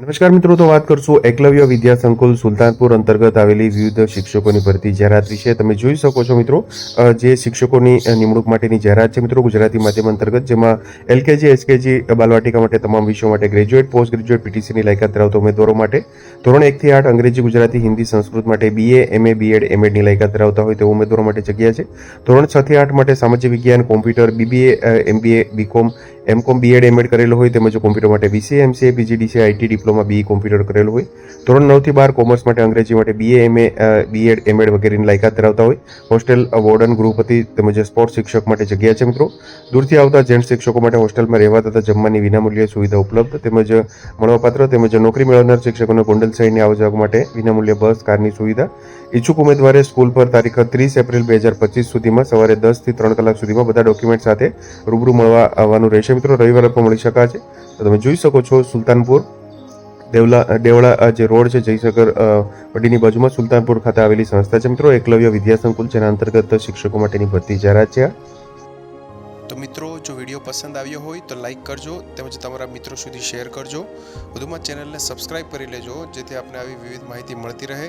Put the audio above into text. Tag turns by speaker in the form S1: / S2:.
S1: નમસ્કાર મિત્રો, તો વાત કરશું એકલવ્ય વિદ્યા સંકુલ સુલતાનપુર અંતર્ગત આવેલી વિવિધ શિક્ષકોની ભરતી જાહેરાત વિશે. તમે જોઈ શકો છો મિત્રો જે શિક્ષકોની નિમણૂક માટેની જાહેરાત છે મિત્રો, ગુજરાતી માધ્યમ અંતર્ગત, જેમાં એલકેજી, એસકેજી બાલવાટિકા માટે તમામ વિષયો માટે ગ્રેજ્યુએટ, પોસ્ટ ગ્રેજ્યુએટ, પીટીસીની લાયકાત ધરાવતા ઉમેદવારો માટે. ધોરણ એકથી આઠ અંગ્રેજી, ગુજરાતી, હિન્દી, સંસ્કૃત માટે બીએ એમએ બીએડ એમએડની લાયકાત ધરાવતા હોય તેવા ઉમેદવારો માટે જગ્યા છે. ધોરણ છથી આઠ માટે સામાજિક વિજ્ઞાન, computer BBA MBA BCom MCom BEd MEd કરેલો હોય તેમજ કોમ્પ્યુટર માટે BCA MCA PGDCA IT diploma BE computer કરેલો હોય. ધોરણ નવથી બાર કોમર્સ માટે અંગ્રેજી માટે બીએ એમએ બીએડ એમએડ વગેરેની લાયકાત ધરાવતા હોય. હોસ્ટેલ વોર્ડન ગૃહપતિ તેમજ સ્પોર્ટ્સ શિક્ષક માટે જગ્યા છે મિત્રો. દૂરથી આવતા જેન્ટ શિક્ષકો માટે હોસ્ટેલમાં રહેવા તથા જમવાની વિનામૂલ્યે સુવિધા ઉપલબ્ધ તેમજ મળવાપાત્ર તેમજ નોકરી મેળવનાર શિક્ષકોને ગોંડલ શહેરની આવક જાવક માટે વિનામૂલ્ય બસ, કારની સુવિધા ઈચ્છુક ઉમેદવારે સ્કૂલ પર તારીખ ત્રીસ એપ્રિલ બે હજાર પચીસ સુધીમાં સવારે દસથી ત્રણ કલાક સુધીમાં બધા ડોક્યુમેન્ટ સાથે રૂબરૂ મળવા આવવાનું રહેશે. મિત્રો, રવિવારે પણ મળી શકાશે. તો તમે જોઈ શકો છો સુલતાનપુર, દેવલા દેવળા જે રોડ છે, જયશંકર વડીની બાજુમાં સુલતાનપુર ખાતે આવેલી સંસ્થા છે. મિત્રો, એકલવ્ય વિદ્યા સંકુલ જેના અંતર્ગત શિક્ષકો માટેની ભરતી જાહેરાત છે
S2: તો મિત્રો, જો વીડિયો પસંદ આવ્યો હોય તો લાઈક કરજો તેમજ તમારા મિત્રો સુધી શેર કરજો. વધુમાં ચેનલને સબસ્ક્રાઇબ કરી લેજો જેથી આપને આવી વિવિધ માહિતી મળતી રહે.